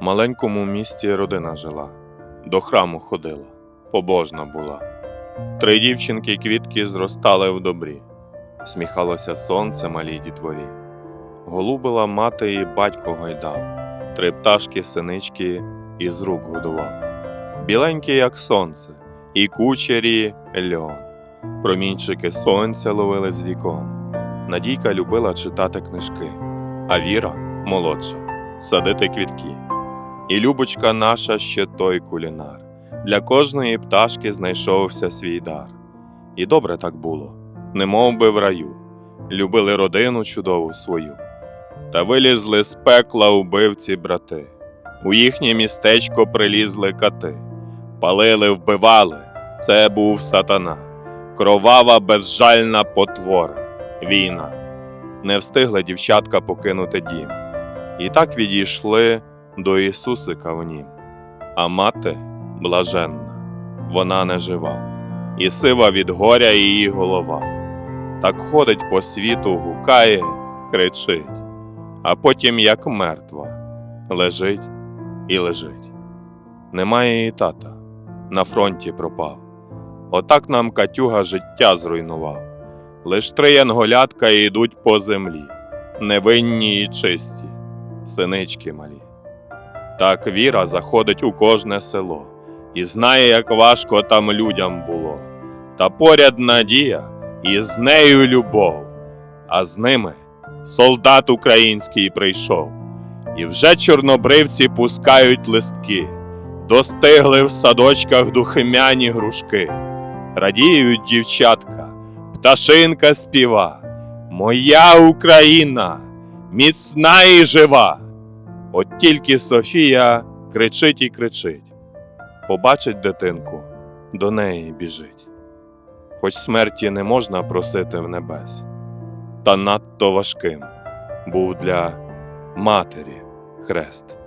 маленькому місті родина жила, до храму ходила, побожна була. Три дівчинки квітки зростали в добрі, сміхалося сонце малій дітворі. Голубила мати і батько гойдав, три пташки синички із рук годував. Біленькі, як сонце, і кучері льон. Промінчики сонця ловили з вікон. Надійка любила читати книжки, а Віра, молодша, садити квітки. І Любочка наша ще той кулінар. Для кожної пташки знайшовся свій дар. І добре так було, немов би в раю. Любили родину чудову свою. Та вилізли з пекла убивці брати. У їхнє містечко прилізли кати. Палили, вбивали. Це був сатана. Кровава безжальна потвора. Війна. Не встигли дівчатка покинути дім. І так відійшли до Ісусика в нім. А мати блаженна, вона не жива, і сива від горя її голова. Так ходить по світу, гукає, кричить, а потім, як мертва, лежить і лежить. Немає її тата, на фронті пропав. Отак нам Катюга життя зруйнував. Лиш три янголятка йдуть по землі, невинні і чисті, синички малі. Так віра заходить у кожне село і знає, як важко там людям було. Та поряд надія, і з нею любов, а з ними солдат український прийшов. І вже чорнобривці пускають листки, достигли в садочках духмяні грушки. Радіють дівчатка, пташинка співа, Моя Україна, міцна і жива. От тільки Софія кричить і кричить, побачить дитинку, до неї біжить. Хоч смерті не можна просити в небес, та надто важким був для матері хрест.